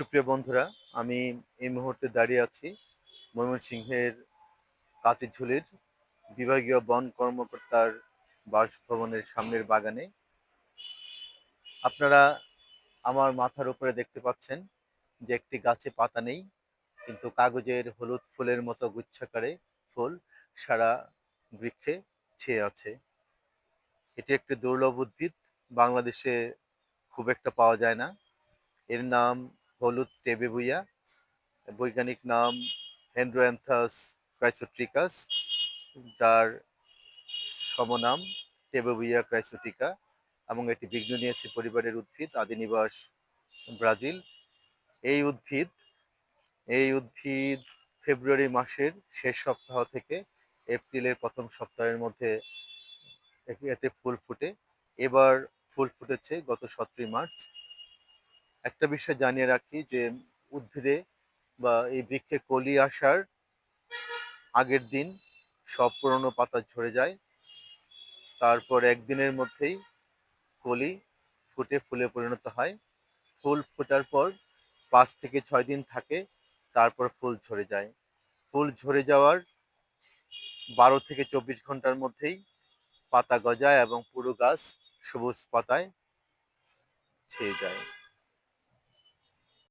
সুপ্রিয় বন্ধুরা, আমি এই মুহূর্তে দাঁড়িয়ে আছি ময়মনসিংহের কাচিঝুলির বিভাগীয় বন কর্মকর্তার বাসভবনের সামনের বাগানে। আপনারা আমার মাথার উপরে দেখতে পাচ্ছেন যে একটি গাছে পাতা নেই, কিন্তু কাগজের হলুদ ফুলের মতো গুচ্ছাকারে ফুল সারা বৃক্ষে ছেয়ে আছে। এটি একটি দুর্লভ উদ্ভিদ, বাংলাদেশে খুব একটা পাওয়া যায় না। এর নাম হলুদ টেবেবুইয়া বৈজ্ঞানিক নাম হেন্ড্রোঅ্যান্থাস ক্রাইসোট্রিকাস, যার সমনাম টেবেবুইয়া ক্রাইসোটিকা এবং এটি বিঘ্ননিয়াসী পরিবারের উদ্ভিদ আদিনিবাস ব্রাজিল। এই উদ্ভিদ এই উদ্ভিদ ফেব্রুয়ারি মাসের শেষ সপ্তাহ থেকে এপ্রিলের প্রথম সপ্তাহের মধ্যে এতে ফুল ফুটে। এবার ফুল ফুটেছে গত সতেরোই মার্চ। একটা বিষয় জানিয়ে রাখি যে উদ্ভিদে বা এই বৃক্ষে কলি আসার আগের দিন সব পুরনো পাতা ঝরে যায়। তারপর একদিনের মধ্যেই কলি ফুটে ফুলে পরিণত হয়। ফুল ফোটার পর পাঁচ থেকে ছয় দিন থাকে, তারপর ফুল ঝরে যায়। ফুল ঝরে যাওয়ার বারো থেকে চব্বিশ ঘণ্টার মধ্যেই পাতা গজায় এবং পুরো গাছ সবুজ পাতায় ছেয়ে যায়।